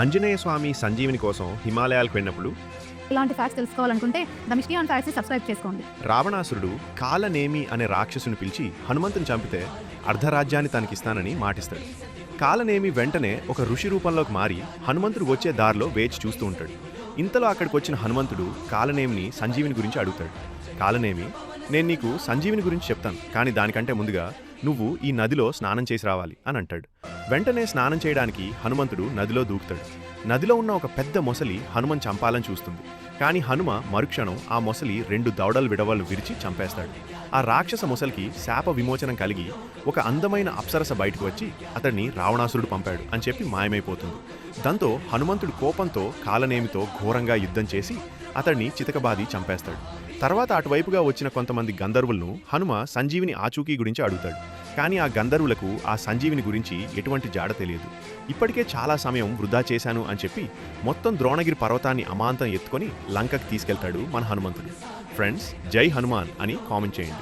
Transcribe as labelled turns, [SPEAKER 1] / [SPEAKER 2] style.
[SPEAKER 1] ఆంజనేయ స్వామి సంజీవిని కోసం హిమాలయాలకు వెళ్ళినప్పుడు
[SPEAKER 2] ఇలాంటి ఫ్యాక్ట్స్ తెలుసుకోవాలనుకుంటే the misty on facts subscribe చేసుకోండి.
[SPEAKER 1] రావణాసురుడు కాలనేమి అనే రాక్షసుని పిలిచి హనుమంతుని చంపితే అర్ధరాజ్యాన్ని తనకిస్తానని మాటిస్తాడు. కాలనేమి వెంటనే ఒక ఋషి రూపంలోకి మారి హనుమంతుడు వచ్చే దారిలో వేచి చూస్తూ ఉంటాడు. ఇంతలో అక్కడికి వచ్చిన హనుమంతుడు కాలనేమిని సంజీవిని గురించి అడుగుతాడు. కాలనేమి నేను నీకు సంజీవిని గురించి చెప్తాను కానీ దానికంటే ముందుగా నువ్వు ఈ నదిలో స్నానం చేసి రావాలి అని అంటాడు. వెంటనే స్నానం చేయడానికి హనుమంతుడు నదిలో దూకుతాడు. నదిలో ఉన్న ఒక పెద్ద మొసలి హనుమన్ చంపాలని చూస్తుంది. కానీ హనుమ మరుక్షణం ఆ మొసలి రెండు దవడలు విడవలు విరిచి చంపేస్తాడు. ఆ రాక్షస మొసలికి శాప విమోచనం కలిగి ఒక అందమైన అప్సరస బయటకు వచ్చి అతన్ని రావణాసురుడు పంపాడు అని చెప్పి మాయమైపోతుంది. దాంతో హనుమంతుడు కోపంతో కాలనేమితో ఘోరంగా యుద్ధం చేసి అతన్ని చితకబాది చంపేస్తాడు. తర్వాత అటువైపుగా వచ్చిన కొంతమంది గంధర్వులను హనుమ సంజీవిని ఆచూకీ గురించి అడుగుతాడు. కానీ ఆ గంధర్వులకు ఆ సంజీవిని గురించి ఎటువంటి జాడ తెలియదు. ఇప్పటికే చాలా సమయం వృధా చేశాను అని చెప్పి మొత్తం ద్రోణగిరి పర్వతాన్ని అమాంతం ఎత్తుకొని లంకకి తీసుకెళ్తాడు మన హనుమంతుడు. ఫ్రెండ్స్ జై హనుమాన్ అని కామెంట్ చేయండి.